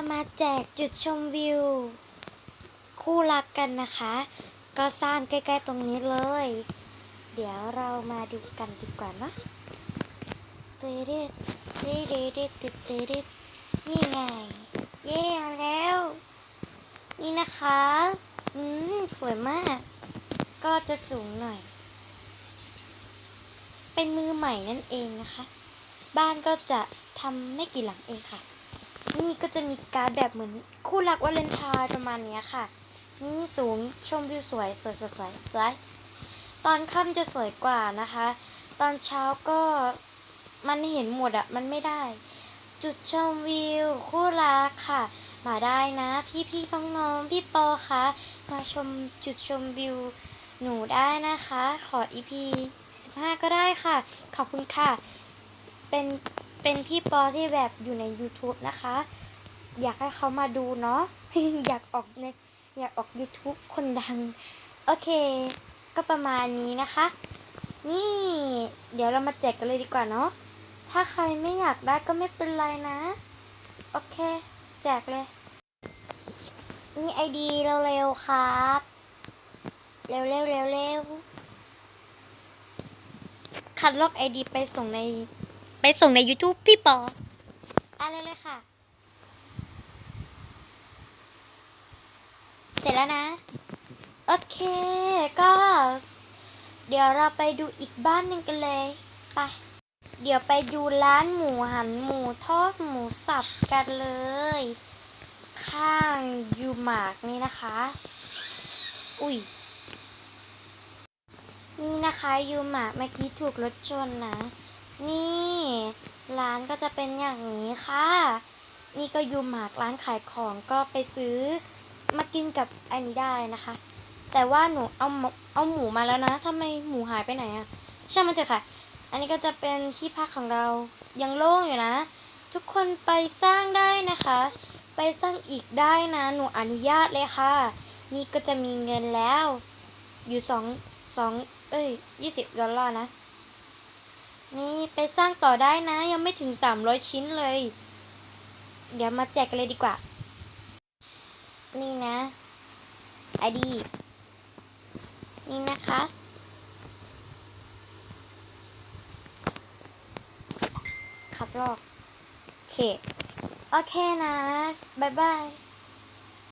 จะมาแจกจุดชมวิว คู่รักกันนะคะ ก็สร้างใกล้ๆตรงนี้เลย เดี๋ยวเรามาดูกันดีกว่านะเตเดดเตเดดเตเดดเดดนี่ไง เย่มาแล้ว นี่นะคะ อืม สวยมาก ก็จะสูงหน่อย เป็นมือใหม่นั่นเองนะคะ บ้านก็จะทำไม่กี่หลังเองค่ะ นี่ก็จะมีการดแบบเหมือนคู่รักวาเลนไทน์ประมาณเนี้ยค่ะ นี่สูงชมวิวสวยสวยสวยสวยสวยตอนค่ำจะสวยกว่านะคะ ตอนเช้าก็มันเห็นหมดอะมันไม่ได้ จุดชมวิว คู่รักค่ะ มาได้นะ พี่พี่น้องน้องพี่ปอคะมาชมจุดชมวิวหนูได้นะคะ ขอ EP 45 ก็ได้ค่ะ ขอบคุณค่ะ เป็น เป็นพี่ปอที่แบบอยู่ใน YouTube นะคะ อยากให้เขามาดูเนาะ อยากออกในอยากออก YouTube คนดัง โอเค ก็ประมาณนี้นะคะ นี่ เดี๋ยวเรามาแจกกันเลยดีกว่าเนาะ ถ้าใครไม่อยากได้ก็ไม่เป็นไรนะ โอเค แจกเลย นี่ไอดีเร็วๆครับ เร็วๆเร็วๆคัดลอกไอดีไปส่งใน ไปส่งใน YouTube พี่ปออะเร็วเลยค่ะ เสร็จแล้วนะ โอเค ก็ เดี๋ยวเราไปดูอีกบ้านหนึ่งกันเลยไปเดี๋ยวไปดูร้านหมูหันหมูทอดหมูสับกันเลย ข้างยูหมากนี่นะคะ อุ้ยนี่นะคะยูหมากเมื่อกี้ถูกรถชนนะ นี่ร้านก็จะเป็นอย่างนี้ค่ะ นี่ก็ยูหมากร้านขายของก็ไปซื้อมากินกับอันนี้ได้นะคะ แต่ว่าหนูเอาหมูเอาหมูมาแล้วนะทำไมหมูหายไปไหนอะช่างมันเถอะค่ะ อันนี้ก็จะเป็นที่พักของเรายังโล่งอยู่นะ ทุกคนไปสร้างได้นะคะ ไปสร้างอีกได้นะ หนูอนุญาตเลยค่ะ นี่ก็จะมีเงินแล้ว อยู่สองสองเอ้ยยี่สิบดอลลาร์นะ นี่ไปสร้างต่อได้นะ ยังไม่ถึงสามร้อยชิ้นเลย เดี๋ยวมาแจกกันเลยดีกว่า นี่นะไอดีนี่นะคะ ขับลอกโอเค โอเคนะ บ๊ายบาย